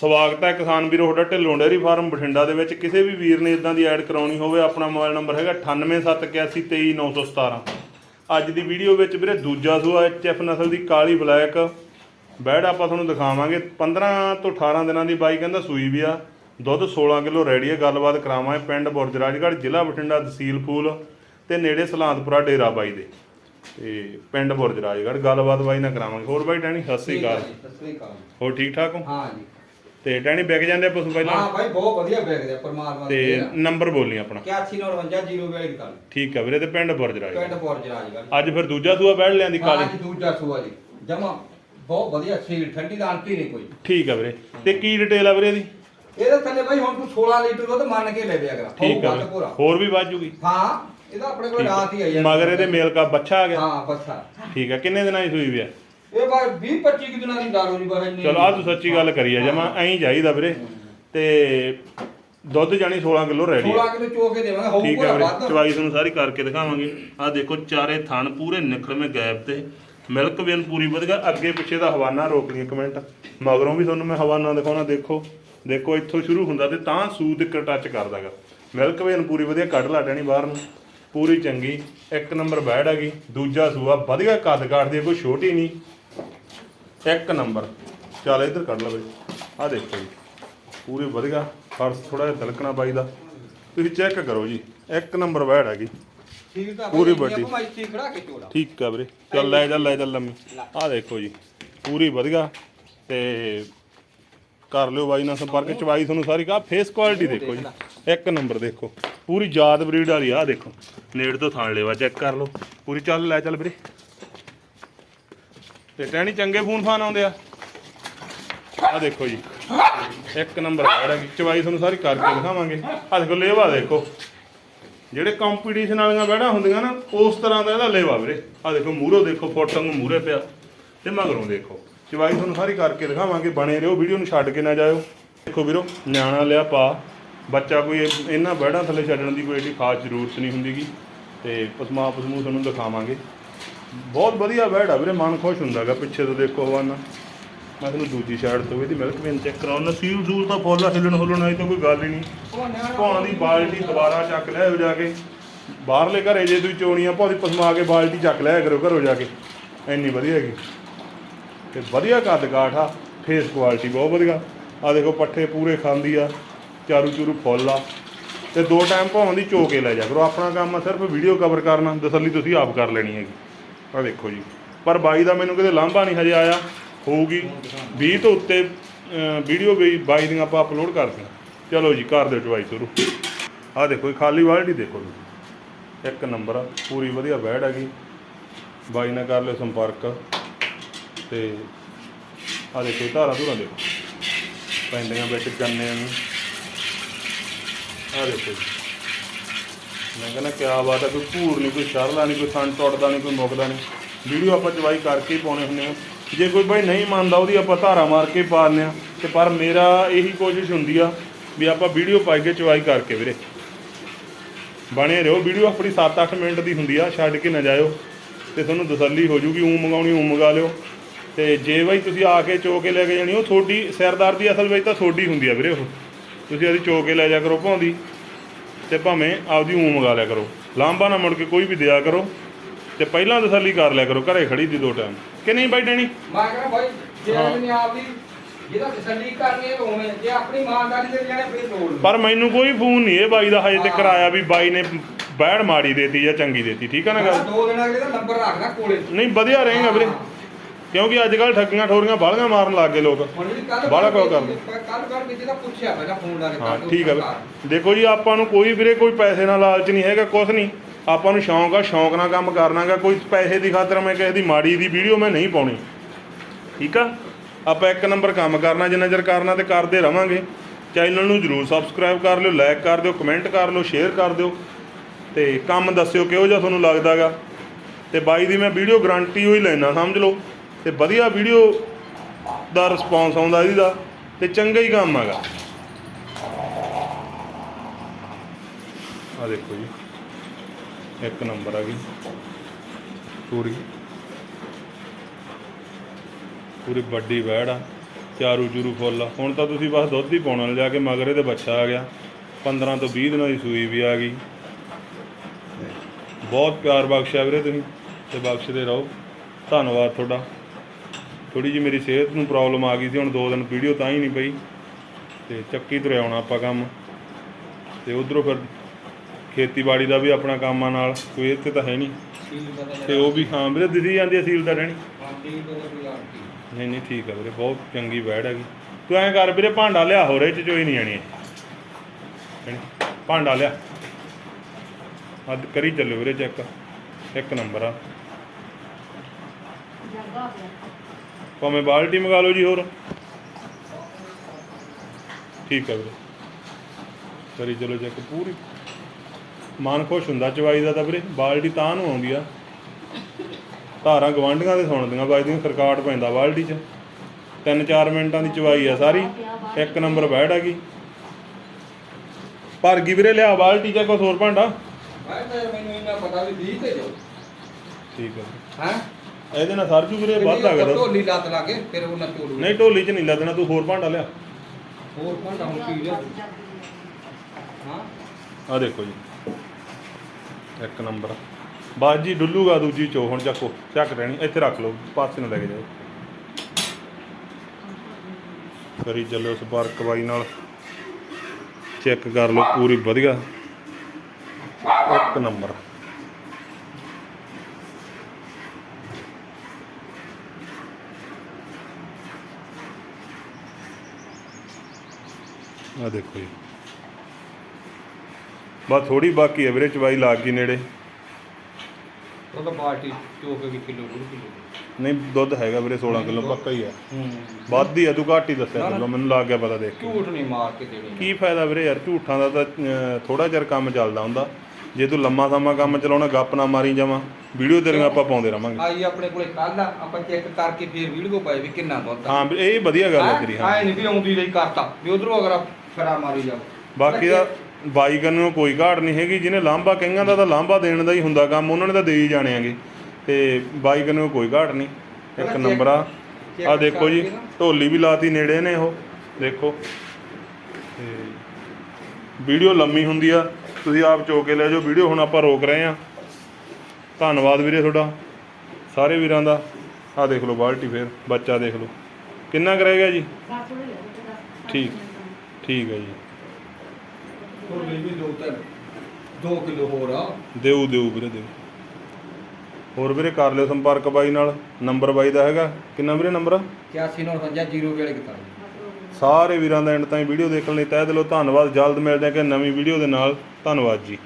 ਸਵਾਗਤ ਹੈ ਕਿਸਾਨ ਵੀਰੋ ਤੁਹਾਡਾ ਢਿੱਲੋਂ ਡੇਅਰੀ ਫਾਰਮ ਬਠਿੰਡਾ ਦੇ ਵਿੱਚ। ਕਿਸੇ ਵੀ ਵੀਰ ਨੇ ਇਦਾਂ ਦੀ ਐਡ ਕਰਾਉਣੀ ਹੋਵੇ ਆਪਣਾ ਮੋਬਾਈਲ ਨੰਬਰ ਹੈਗਾ 9871823917 ਅੱਜ ਦੀ ਵੀਡੀਓ ਵਿੱਚ ਵੀਰੇ ਦੂਜਾ ਸੂਆ ਐਚਐਫ ਨਸਲ ਦੀ ਕਾਲੀ ਬਲੈਕ। ਬੈੜ ਆਪਾਂ ਤੁਹਾਨੂੰ ਦਿਖਾਵਾਂਗੇ। 15 ਤੋਂ 18 ਦਿਨਾਂ ਦੀ ਬਾਈ ਕਹਿੰਦਾ ਸੂਈ ਵੀ ਆ। ਦੁੱਧ 16 ਕਿਲੋ ਰੈਡੀ ਹੈ ਗੱਲਬਾਤ ਕਰਾਵਾਂਗੇ ਪਿੰਡ ਬੁਰਜ ਰਾਜਗੜ੍ਹ ਜ਼ਿਲ੍ਹਾ ਬਠਿੰਡਾ ਤਹਿਸੀਲ ਫੂਲ ਤੇ ਨੇੜੇ ਸਲਾਂਤਪੁਰਾ ਡੇਰਾ ਬਾਈ ਦੇ। ਤੇ ਪਿੰਡ ਬੁਰਜ ਰਾਜਗੜ੍ਹ ਗੱਲਬਾਤ ਬਾਈ ਨਾਲ ਕਰਾਵਾਂਗੇ। ਹੋਰ ਬਾਈ ਟੈਣੀ ਸਤਿ ਸ੍ਰੀ ਅਕਾਲ। ਸਤਿ ਸ੍ਰੀ ਅਕਾਲ। ਹੋਰ ਠੀਕ ਠਾਕ ਹੋ? ਹਾਂ ਜੀ। ਤੇ ਟੈਣੀ ਵਿਕ ਜਾਂਦੇ ਆ ਪਸ਼ੂ ਪਹਿਲਾਂ? ਹਾਂ ਭਾਈ ਬਹੁਤ ਵਧੀਆ ਬੈਗ ਆ ਪਰਮਾਤਮਾ ਤੇ ਨੰਬਰ ਬੋਲੀ ਆਪਣਾ। 8149 ਠੀਕ ਆ ਵੀਰੇ ਤੇ ਪਿੰਡ ਬੁਰਜ ਰਾਜਗੜ੍ਹ ਪਿੰਡ ਬੋਰਜ ਰਾਜਗੜ੍ਹ ਅੱਜ ਫਿਰ ਦੂਜਾ ਸੂਆ ਬੈੜ ਲਿਆਂਦੀ ਹਾਂ ਕਾਲੀ? ਜੀ ਦੂਜਾ ਸੂਆ ਜੀ। ਜਮਾ ਬਹੁਤ ਵਧੀਆ ਸੀਲ ਠੰਡੀ ਦਾ ਅੰਤ ਹੀ ਨਹੀਂ ਕੋਈ। ਠੀਕ ਆ ਵੀਰੇ। ਤੇ ਕੀ ਡਿਟੇਲ ਆ ਵੀਰੇ ਇਹਦੀ? ਇਹਦੇ ਥੱਲੇ ਭਾਈ ਹੁਣ ਤੂੰ 16 ਲੀਟਰ ਦੁੱਧ ਮੰਨ ਕੇ ਲੈ ਲਿਆ ਕਰ। ਠੀਕ ਆ ਵੱਧ ਵੀਰੇ। ਪੂਰਾ ਹੋਰ ਵੀ ਵੱਧ ਜੂਗੀ। ਹਾਂ ਇਹਦਾ ਆਪਣੇ ਕੋਲ ਰਾਤ ਹੀ ਆਈ ਜਾਂਦਾ ਮਗਰ ਇਹਦੇ ਮੇਲ ਕਾ ਬੱਚਾ ਆ ਗਿਆ। ਹਾਂ ਬੱਸਾ ਠੀਕ ਆ। ਕਿੰਨੇ ਦਿਨਾਂ ਦੀ ਸੂਈ ਵੀ ਆ? ਇਹ ਭਾਈ 20 25 ਦਿਨਾਂ ਦੀ ਦਾਰੂ ਨਹੀਂ ਬਾਹਰ ਨਹੀਂ ਚਲੋ ਆ ਤੂੰ ਸੱਚੀ ਗੱਲ ਕਰੀ ਆ ਜਮਾ ਐਂ ਚਾਹੀਦਾ ਵੀਰੇ। ਤੇ ਦੁੱਧ ਜਾਨੀ 16 ਕਿਲੋ ਰੈਡੀ 16 ਕਿਲੋ ਚੋ ਕੇ ਦੇਵਾਂਗੇ ਹੋਊ ਠੀਕ ਆ ਪੂਰਾ ਵੀਰੇ ਵੱਧ। ਚਵਾਈ ਤੁਹਾਨੂੰ ਸਾਰੀ ਕਰਕੇ ਦਿਖਾਵਾਂਗੇ। ਆ ਦੇਖੋ ਚਾਰੇ ਥਣ ਪੂਰੇ ਨਿਖੜਵੇਂ ਗੈਪ ਤੇ। ਮਿਲਕ ਵੇਨ ਪੂਰੀ ਵਧੀਆ ਅੱਗੇ ਪਿੱਛੇ ਦਾ ਹਵਾਨਾ ਰੋਕ ਲਈ ਇੱਕ ਮਿੰਟ। ਮਗਰੋਂ ਵੀ ਤੁਹਾਨੂੰ ਮੈਂ ਹਵਾਨਾ ਦਿਖਾਉਣਾ ਦੇਖੋ। ਦੇਖੋ ਇੱਥੋਂ ਸ਼ੁਰੂ ਹੁੰਦਾ ਤੇ ਤਾਂ ਸੂ ਤੱਕ ਟੱਚ ਕਰਦਾਗਾ। ਮਿਲਕ ਵੇਨ ਪੂਰੀ ਵਧੀਆ ਕੱਢ ਲਾ ਟੈਣੀ ਬਾਹਰ ਨੂੰ। ਪੂਰੀ ਚੰਗੀ। ਇੱਕ ਨੰਬਰ ਬੈੜ ਹੈਗੀ ਦੂਜਾ ਸੂਆ ਵਧੀਆ ਕੱਦ ਕਾਠਦੀ ਹੈ, ਕੋਈ ਛੋਟੀ ਨਹੀਂ। ਇੱਕ ਨੰਬਰ। ਚੱਲ ਇੱਧਰ ਕੱਢ ਲਵੇ ਆ ਦੇਖੋ ਜੀ। ਪੂਰੀ ਵਧੀਆ। ਫਰਸ ਥੋੜਾ ਜਿਹਾ ਤਿਲਕਣਾ ਬਾਈ ਦਾ। ਤੁਸੀਂ ਚੈੱਕ ਕਰੋ ਜੀ। ਇੱਕ ਨੰਬਰ ਬੈੜ ਹੈਗੀ। ਠੀਕ ਤਾਂ ਪੂਰੀ ਵੱਡੀ। ਇੱਥੇ ਖੜਾ ਕੇ ਠੀਕ ਆ ਵੀਰੇ। ਚੱਲ ਲੈ ਜਾ ਲੈ ਜਾ ਲੰਮੀ। ਆ ਦੇਖੋ ਜੀ। ਪੂਰੀ ਵਧੀਆ। ਤੇ ਕਰ ਲਿਓ ਬਾਈ ਨਾਲ ਸੰਪਰਕ। ਚਵਾਈ ਤੁਹਾਨੂੰ ਸਾਰੀ ਕਾ ਫੇਸ ਕੁਆਲਿਟੀ ਦੇਖੋ ਜੀ। ਇੱਕ ਨੰਬਰ ਦੇਖੋ। ਪੂਰੀ ਜਾਤ ਬਰੀਡ ਵਾਲੀ ਆ ਦੇਖੋ। ਨੇੜ ਤੋਂ ਥਾਣ ਲੈਵਾ ਚੈੱਕ ਕਰ ਲਓ। ਪੂਰੀ ਚੱਲ ਲੈ ਚੱਲ ਵੀਰੇ। ਤੇ ਟੈਣੀ ਚੰਗੇ ਫੋਨ ਫਾਨ ਆਉਂਦੇ ਆ। ਆ ਦੇਖੋ ਜੀ। ਇੱਕ ਨੰਬਰ ਬੈੜ ਹੈਗੀ ਚਵਾਈ ਤੁਹਾਨੂੰ ਸਾਰੀ ਕਰਕੇ ਦਿਖਾਵਾਂਗੇ। ਆ ਦੇਖੋ, ਲੇਵਾ ਦੇਖੋ। ਜਿਹੜੇ ਕੰਪੀਟੀਸ਼ਨ ਵਾਲੀਆਂ ਬੈੜਾਂ ਹੁੰਦੀਆਂ ਨਾ, ਉਸ ਤਰ੍ਹਾਂ ਦਾ ਇਹਦਾ ਲੇਵਾ ਵੀਰੇ। ਆ ਦੇਖੋ, ਮੂਹਰੋਂ ਦੇਖੋ, ਫੋਟੋ ਨੂੰ ਮੂਹਰੇ ਪਿਆ। ਤੇ ਮਗਰੋਂ ਦੇਖੋ। ਚਵਾਈ ਤੁਹਾਨੂੰ ਸਾਰੀ ਕਰਕੇ ਦਿਖਾਵਾਂਗੇ। ਬਣੇ ਰਹੋ, ਵੀਡੀਓ ਨੂੰ ਛੱਡ ਕੇ ਨਾ ਜਾਇਓ। ਦੇਖੋ ਵੀਰੋ, ਨਿਆਣਾ ਲਿਆ ਪਾ। ਬੱਚਾ ਕੋਈ ਇਹਨਾਂ ਬੈੜਾਂ ਥੱਲੇ ਛੱਡਣ ਦੀ ਕੋਈ ਏਡੀ ਖਾਸ ਜ਼ਰੂਰਤ ਨਹੀਂ ਹੁੰਦੀਗੀ। ਤੇ ਪਸਮਾ ਪਸਮੂ ਤੁਹਾਨੂੰ ਦਿਖਾਵਾਂਗੇ। ਬਹੁਤ ਵਧੀਆ ਬੈਡ ਆ ਵੀਰੇ ਮਨ ਖੁਸ਼ ਹੁੰਦਾਗਾ ਪਿੱਛੇ ਤੋਂ ਦੇਖੋ ਹਵਾਨਾ। ਮੈਂ ਤੁਹਾਨੂੰ ਦੂਜੀ ਸਾਈਡ ਤੋਂ ਇਹਦੀ ਮਿਲਕ ਵੇਨ ਚੈੱਕ ਕਰਾਉਣਾ ਸੀਲ ਸੂਲ ਤਾਂ ਫੁੱਲ ਆ, ਹਿੱਲਣ ਹੁੱਲਣ ਵਾਲੀ ਤਾਂ ਕੋਈ ਗੱਲ ਹੀ ਨਹੀਂ। ਉਹ ਦੀ ਬਾਲਟੀ ਦੁਬਾਰਾ ਚੱਕ ਲਿਆਓ ਜਾ ਕੇ। ਬਾਹਰਲੇ ਘਰੇ ਜੇ ਤੁਸੀਂ ਚੋਣੀਆਂ ਭਾਂ ਦੀ ਪਸਮਾ ਕੇ ਬਾਲਟੀ ਚੱਕ ਲਿਆ ਕਰੋ ਘਰੋਂ ਜਾ ਕੇ। ਇੰਨੀ ਵਧੀਆ ਹੈਗੀ। ਤੇ ਵਧੀਆ ਕੱਦ ਕਾਠ ਆ ਫੇਸ ਕੁਆਲਿਟੀ ਬਹੁਤ ਵਧੀਆ। ਆ ਦੇਖੋ ਪੱਠੇ ਪੂਰੇ ਖਾਂਦੀ ਆ ਚਾਰੂ ਚੂਰੂ ਫੁੱਲ ਆ। ਤੇ ਦੋ ਟਾਈਮ ਭਾਂ ਦੀ ਚੋ ਕੇ ਲੈ ਜਾ ਕਰੋ। ਆਪਣਾ ਕੰਮ ਆ ਸਿਰਫ ਵੀਡੀਓ ਕਵਰ ਕਰਨਾ ਤਸੱਲੀ ਤੁਸੀਂ ਆਪ ਕਰ ਲੈਣੀ ਹੈਗੀ। ਆ ਦੇਖੋ ਜੀ। ਪਰ ਬਾਈ ਦਾ ਮੈਨੂੰ ਕਿਤੇ ਲਾਂਭਾ ਨਹੀਂ ਹਜੇ ਆਇਆ। ਹੋਊਗੀ। 20 ਤੋਂ ਉੱਤੇ ਵੀਡੀਓ ਵੀ ਬਾਈ ਦੀਆਂ ਆਪਾਂ ਅਪਲੋਡ ਕਰਦੇ ਹਾਂ ਚਲੋ ਜੀ ਕਰ ਦਿਓ ਚਵਾਈ ਸ਼ੁਰੂ। ਆ ਦੇਖੋ ਜੀ, ਖਾਲੀ ਬਾਲਟੀ ਦੇਖੋ ਤੁਸੀਂ ਇੱਕ ਨੰਬਰ ਆ, ਪੂਰੀ ਵਧੀਆ ਬੈਡ ਹੈਗੀ। ਬਾਈ ਨਾਲ ਕਰ ਲਿਓ ਸੰਪਰਕ। ਤੇ ਆ ਦੇਖੋ ਜੀ, ਧਾਰਾਂ ਧੂਰਾਂ ਦੇਖੋ। ਪੈਂਦੀਆਂ ਵਿੱਚ ਚੰਨੇ ਨੂੰ ਆ ਦੇਖੋ ਜੀ। ਮੈਂ ਕਹਿੰਦਾ ਕਿਆ ਬਾਤ ਹੈ, ਕੋਈ ਘੂਰ ਨਹੀਂ ਕੋਈ ਸ਼ਰਲਾ ਨਹੀਂ ਕੋਈ ਥਣ ਟੁੱਟਦਾ ਨਹੀਂ ਕੋਈ ਮੁੱਕਦਾ ਨਹੀਂ ਵੀਡੀਓ ਆਪਾਂ ਚਵਾਈ ਕਰਕੇ ਹੀ ਪਾਉਣੇ ਹੁੰਦੇ ਆ। ਜੇ ਕੋਈ ਭਾਈ ਨਹੀਂ ਮੰਨਦਾ, ਉਹਦੀ ਆਪਾਂ ਧਾਰਾ ਮਾਰ ਕੇ ਪਾਉਂਦੇ ਆ। ਤੇ ਪਰ ਮੇਰਾ ਇਹੀ ਕੋਸ਼ਿਸ਼ ਹੁੰਦੀ ਆ ਵੀ ਆਪਾਂ ਵੀਡੀਓ ਪਾਈ ਕੇ ਚਵਾਈ ਕਰਕੇ ਵੀਰੇ। ਬਣੇ ਰਹੋ, ਵੀਡੀਓ ਆਪਣੀ 7-8 ਮਿੰਟ ਦੀ ਹੁੰਦੀ ਆ, ਛੱਡ ਕੇ ਨਾ ਜਾਇਓ। ਤੇ ਤੁਹਾਨੂੰ ਤਸੱਲੀ ਹੋ ਜੂਗੀ, ਊਂ ਮੰਗਾਉਣੀ, ਊਂ ਮੰਗਾ ਲਿਓ। ਤੇ ਜੇ ਬਾਈ ਤੁਸੀਂ ਆ ਕੇ ਚੋ ਕੇ ਲੈ ਕੇ ਜਾਣੀ, ਉਹ ਤੁਹਾਡੀ ਸਿਰਦਾਰ ਦੀ ਅਸਲ ਵਿੱਚ ਤਾਂ ਤੁਹਾਡੀ ਹੁੰਦੀ ਆ ਵੀਰੇ ਉਹ। ਤੁਸੀਂ ਉਹਦੀ ਚੋ ਕੇ ਲੈ ਜਾ ਕਰੋ, ਭਾਉਂਦੀ। ਤੇ ਭਾਵੇਂ ਆਪਦੀ ਊਂ ਮੰਗਾ ਲਿਆ ਕਰੋ। ਲਾਂਬਾ ਨਾ ਮੁੜ ਕੇ ਕੋਈ ਵੀ ਦਿਆ ਕਰੋ ਤੇ ਪਹਿਲਾਂ ਤਸੱਲੀ ਕਰ ਲਿਆ ਕਰੋ ਘਰੇ ਖੜੀ ਦੀ ਦੋ ਟਾਈਮ ਕਿ ਨਹੀਂ ਬਾਈ ਡੈਣੀ? ਮੈਂ ਕਹਿੰਦਾ ਭਾਈ ਜੇ ਆਪਣੀ ਆਪ ਦੀ ਜਿਹਦਾ ਤਸੱਲੀ ਕਰਨੀ ਹੈ ਤਾਂ ਉਵੇਂ ਜੇ ਆਪਣੀ ਇਮਾਨਦਾਰੀ ਦੇ ਜਾਣੇ ਫਿਰ ਲੋੜ ਨਹੀਂ ਪਰ ਮੈਨੂੰ ਕੋਈ ਫੋਨ ਨਹੀਂ ਇਹ ਬਾਈ ਦਾ ਹਜੇ ਤੱਕ ਆਇਆ ਵੀ ਬਾਈ ਨੇ ਬੈੜ ਮਾੜੀ ਦੇਤੀ ਜਾਂ ਚੰਗੀ ਦੇਤੀ ਠੀਕ ਆ ਨਾ ਗੱਲ? ਦੋ ਦਿਨ ਅਗਲੇ ਦਾ ਨੰਬਰ ਰੱਖਣਾ ਕੋਲੇ। ਨਹੀਂ ਵਧੀਆ ਰਹੇਗਾ ਵੀਰੇ। ਕਿਉਂਕਿ ਅੱਜ ਕੱਲ ਠੱਗੀਆਂ ਠੋਰੀਆਂ ਬਾਲੀਆਂ ਮਾਰਨ ਲੱਗ ਗਏ ਲੋਕ। ਕੱਲ ਬਾਹਲਾ ਕੁਝ ਕਰਦੇ। ਕੱਲ ਕਰ ਕਿਸੇ ਦਾ ਪੁੱਛਿਆ ਪਹਿਲਾਂ ਫੋਨ ਲਾ ਕੇ ਹਾਂ ਠੀਕ ਵੀਰੇ। ਦੇਖੋ ਜੀ ਆਪਾਂ ਨੂੰ ਕੋਈ ਵੀਰੇ ਕੋਈ ਪੈਸੇ ਨਾਲ ਲਾਲਚ ਨਹੀਂ ਹੈਗਾ ਕੁਛ ਨਹੀਂ। ਆਪਾਂ ਨੂੰ ਸ਼ੌਂਕ ਆ ਸ਼ੌਂਕ ਨਾਲ ਕੰਮ ਕਰਨਾਗਾ ਕੋਈ ਪੈਸੇ ਦੀ ਖਾਤਰ ਮੈਂ ਕਿਸੇ ਦੀ ਮਾੜੀ ਦੀ ਵੀਡੀਓ ਮੈਂ ਨਹੀਂ ਪਾਉਣੀ। ਠੀਕ ਆ? ਆਪਾਂ ਇੱਕ ਨੰਬਰ ਕੰਮ ਕਰਨਾ ਜਿੰਨਾ ਚਿਰ ਕਰਨਾ ਤੇ ਕਰਦੇ ਰਵਾਂਗੇ। ਚੈਨਲ ਨੂੰ ਜਰੂਰ ਸਬਸਕ੍ਰਾਈਬ ਕਰ ਲਿਓ ਲਾਈਕ ਕਰ ਦਿਓ ਕਮੈਂਟ ਕਰ ਲਿਓ ਸ਼ੇਅਰ ਕਰ ਦਿਓ। ਤੇ ਕੰਮ ਦੱਸਿਓ ਕਿਹੋ ਜਿਹਾ ਤੁਹਾਨੂੰ ਲੱਗਦਾਗਾ ਤੇ ਬਾਈ ਦੀ ਮੈਂ ਵੀਡੀਓ ਗਾਰੰਟੀ ਹੋਈ ਲੈਣਾ ਸਮਝ ਲਓ। ਤੇ ਵਧੀਆ ਵੀਡੀਓ ਦਾ ਰਿਸਪੌਂਸ ਆਉਂਦਾ ਇਹਦਾ ਤੇ ਚੰਗਾ ਹੀ ਕੰਮ ਹੈਗਾ। ਆ ਦੇਖੋ ਜੀ, ਇੱਕ ਨੰਬਰ ਆ ਗਈ। ਪੂਰੀ। ਪੂਰੀ ਵੱਡੀ ਵੈੜ ਆ, ਚਾਰੂ ਚੂਰੂ ਫੁੱਲ ਆ। ਹੁਣ ਤਾਂ ਤੁਸੀਂ ਬਸ ਦੁੱਧ ਹੀ ਪਾਉਣਾ ਲਿਜਾ ਕੇ, ਮਗਰੇ ਤੇ ਬੱਚਾ ਆ ਗਿਆ। 15 ਤੋਂ 20 ਦਿਨਾਂ ਦੀ ਸੂਈ ਵੀ ਆ ਗਈ। ਬਹੁਤ ਪਿਆਰ ਬਖਸ਼ਿਆ ਵੀਰੇ ਤੁਸੀਂ, ਤੇ ਬਖਸ਼ਦੇ ਰਹੋ। ਧੰਨਵਾਦ ਤੁਹਾਡਾ। ਥੋੜੀ ਜਿਹੀ ਮੇਰੀ ਸਿਹਤ ਨੂੰ ਪ੍ਰੋਬਲਮ ਆ ਗਈ ਸੀ, ਹੁਣ ਦੋ ਦਿਨ ਵੀਡੀਓ ਤਾਂ ਹੀ ਨਹੀਂ ਪਈ। ਤੇ ਚੱਕੀ ਤੁਰਿਆ ਆਉਣਾ ਆਪਾਂ ਕੰਮ। ਤੇ ਉਧਰੋਂ ਫਿਰ ਖੇਤੀਬਾੜੀ ਦਾ ਵੀ ਆਪਣਾ ਕੰਮ ਆ ਨਾਲ, ਕੋਈ ਇੱਥੇ ਤਾਂ ਹੈ ਨਹੀਂ। ਸੀਲ ਤੇ ਉਹ ਵੀ ਹਾਂ, ਵੀਰੇ ਦਿਸੀ ਜਾਂਦੀ ਅਸੀਲ ਤਾਂ ਰਹਿਣੀ? ਨਹੀਂ ਨਹੀਂ, ਠੀਕ ਆ ਵੀਰੇ, ਬਹੁਤ ਚੰਗੀ ਬੈੜ ਹੈਗੀ। ਤੂੰ ਐਂ ਕਰ ਵੀਰੇ, ਭਾਂਡਾ ਲਿਆ ਹੋ ਰੇ ਚ ਚੋਈ ਨਹੀਂ ਆਣੀ ਭਾਂਡਾ ਲਿਆ। ਅੱਜ ਕਰੀ ਚੱਲੋ ਵੀਰੇ, ਚੈੱਕ। ਇੱਕ ਨੰਬਰ ਆ। ਜੱਗਾ ਪਿਆ ਭਾਵੇਂ ਬਾਲਟੀ ਮੰਗਾ ਲਓ ਜੀ ਹੋਰ। ਠੀਕ ਆ ਵੀਰੇ। ਕਰੀ ਚਲੋ ਚੈੱਕ ਪੂਰੀ। ਮਨ ਖੁਸ਼ ਹੁੰਦਾ ਚਵਾਈ ਦਾ ਤਾਂ ਵੀਰੇ ਬਾਲਟੀ ਤਾਂ ਨੂੰ ਆਉਂਦੀ ਆ। ਧਾਰਾਂ ਗਵਾਂਢੀਆਂ ਦੇ ਸੁਣਦੀਆਂ ਵੱਜਦੀਆਂ ਸਰਕਾਟ ਪੈਂਦਾ ਬਾਲਟੀ 'ਚ। ਤਿੰਨ ਚਾਰ ਮਿੰਟਾਂ ਦੀ ਚਵਾਈ ਆ ਸਾਰੀ ਇੱਕ ਨੰਬਰ ਬੈਠ ਹੈਗੀ। ਭਰ ਗਈ ਵੀਰੇ ਲਿਆ ਬਾਲਟੀ 'ਚ ਕੁਛ ਹੋਰ ਭਾਂਡਾ। ਮੈਂ ਤਾਂ ਯਾਰ ਮੈਨੂੰ ਇੰਨਾ ਪਤਾ ਵੀ 20 ਤੇ ਜਾਓ ਠੀਕ ਆ ਹੈ? ਇਹਦੇ ਨਾਲ ਸਰਜੂ ਵੀਰੇ ਵੱਧ ਗਿਆ ਢੋਲੀ ਲੱਤ ਲਾ ਕੇ ਫਿਰ ਉਹਨਾਂ ਚੋੜੂ ਨਹੀਂ ਢੋਲੀ 'ਚ ਨਹੀਂ ਲੱਦਣਾ ਤੂੰ ਹੋਰ ਭਾਂਡਾ ਲਿਆ। ਹੋਰ ਭਾਂਡਾ ਹੁਣ ਕੀ ਲਿਆ? ਹਾਂ? ਆ ਦੇਖੋ ਜੀ। ਇੱਕ ਨੰਬਰ। ਬਾਜੀ ਡੁੱਲੂਗਾ ਦੂਜੀ ਚੋ ਹੁਣ ਚੱਕੋ ਚੱਕ ਰਹਿਣੀ ਇੱਥੇ ਰੱਖ ਲਓ ਪਾਸੇ ਨੂੰ ਲੈ ਕੇ ਜਾਓ। ਕਰੀ ਚੱਲਿਓ ਸੰਪਰਕ ਬਾਈ ਨਾਲ। ਚੈੱਕ ਕਰ ਲਓ ਪੂਰੀ ਵਧੀਆ। ਇੱਕ ਨੰਬਰ। ਆ ਦੇਖੋ ਜੀ। ਬਸ ਥੋੜੀ ਬਾਕੀ ਹੈ ਵੀਰੇ ਚਵਾਈ ਲੱਗ ਗਈ ਨੇੜੇ। ਉਹ ਤਾਂ ਬਾਲਟੀ ਚੋਕ ਵੀ ਕਿਲੋ ਡੂਢ ਕਿਲੋ। ਨਹੀਂ ਦੁੱਧ ਹੈਗਾ ਵੀਰੇ 16 ਕਿਲੋ। ਪੱਕਾ ਹੀ ਆ ਹੂੰ। ਵੱਧ ਹੀ ਆ ਤੂੰ ਘੱਟ ਹੀ ਦੱਸਿਆ ਚਲੋ ਮੈਨੂੰ ਲੱਗ ਗਿਆ ਪਤਾ ਦੇਖ ਕੇ। ਝੂਠ ਨਹੀਂ ਮਾਰ ਕੇ ਦੇਣੀ। ਕੀ ਫਾਇਦਾ ਵੀਰੇ ਯਾਰ ਝੂਠਾਂ ਦਾ ਤਾਂ ਥੋੜਾ ਚਿਰ ਕੰਮ ਚੱਲਦਾ ਹੁੰਦਾ। ਜੇ ਤੂੰ ਲੰਮਾ ਸਮਾਂ ਕੰਮ ਚਲਾਉਣਾ ਗੱਪ ਨਾ ਮਾਰੀ ਜਾਵਾਂ। ਵੀਡੀਓ ਤੇਰੀਆਂ ਆਪਾਂ ਪਾਉਂਦੇ ਰਵਾਂਗੇ ਆਈ ਆਪਣੇ ਕੋਲੇ ਕੱਲ ਆ ਆਪਾਂ ਚੈੱਕ ਕਰਕੇ ਫੇਰ ਵੀਡੀਓ ਪਾਏ ਵੀ ਕਿੰਨਾ ਦੁੱਧ ਆ। ਹਾਂ ਵੀ ਇਹ ਵਧੀਆ ਗੱਲ ਹੈ ਤੇਰੀ ਹਾਂ। ਆਏ ਨਹੀਂ ਵੀ ਆਉਂਦੀ ਲਈ ਕਰਤਾ। ਵੀ ਉਧਰੋਂ ਅਗਰ ਫੜਾ ਮਾਰੀ ਜਾਓ। ਬਾਕੀ ਦਾ ਬਾਈ ਕਰਨ ਨੂੰ ਕੋਈ ਘਾਟ ਨਹੀਂ ਹੈਗੀ ਜਿਹਨੇ ਲਾਂਭਾ ਕਈਆਂ ਦਾ ਤਾਂ ਲਾਂਭਾ ਦੇਣ ਦਾ ਹੀ ਹੁੰਦਾ ਕੰਮ ਉਹਨਾਂ ਨੇ ਤਾਂ ਦੇ ਹੀ ਜਾਣੇ ਆਂਗੇ ਤੇ ਬਾਈ ਕਰਨ ਨੂੰ ਕੋਈ ਘਾਟ ਨਹੀਂ। ਇੱਕ ਨੰਬਰ ਆ। ਆ ਦੇਖੋ ਜੀ ਢੋਲੀ ਵੀ ਲਾਤੀ ਨੇੜੇ ਨੇ ਉਹ। ਦੇਖੋ। ਤੇ ਵੀਡੀਓ ਲੰਮੀ ਹੁੰਦੀ ਆ। ਤੁਸੀਂ ਆਪ ਚੋ ਕੇ ਲੈ ਜਾਓ। ਵੀਡੀਓ ਹੁਣ ਆਪਾਂ ਰੋਕ ਰਹੇ ਆ ਧੰਨਵਾਦ ਵੀਰੇ ਤੁਹਾਡਾ। ਸਾਰੇ ਵੀਰਾਂ ਦਾ। ਆ ਦੇਖ ਲਓ ਬਾਲਟੀ ਫੇਰ। ਬੱਚਾ ਦੇਖ ਲਓ। ਕਿੰਨਾ ਕੁ ਰਹਿ ਗਿਆ ਜੀ? ਠੀਕ। ਠੀਕ ਹੈ ਜੀ। ਹੋਰ ਲਈ ਵੀ ਦੋ ਤਿੰਨ 2 ਕਿਲੋ ਹੋਰ ਆ। ਦਿਓ ਦਿਓ ਵੀਰੇ ਦਿਓ ਹੋਰ ਵੀਰੇ ਕਰ ਲਿਓ ਸੰਪਰਕ ਬਾਈ ਨਾਲ ਨੰਬਰ ਬਾਈ ਦਾ ਹੈਗਾ। ਕਿੰਨਾ ਵੀਰੇ ਨੰਬਰ? 8950 ਵੇਲੇ ਕਿਤਾ ਸਾਰੇ ਵੀਰਾਂ ਦਾ ਐਂਡ ਤਾਈਂ ਵੀਡੀਓ ਦੇਖਣ ਲਈ ਤਹਿ ਦਿਲੋਂ ਧੰਨਵਾਦ। ਜਲਦ ਮਿਲਦੇ ਹਾਂ ਕਿ ਨਵੀਂ ਵੀਡੀਓ ਦੇ ਨਾਲ। ਧੰਨਵਾਦ ਜੀ।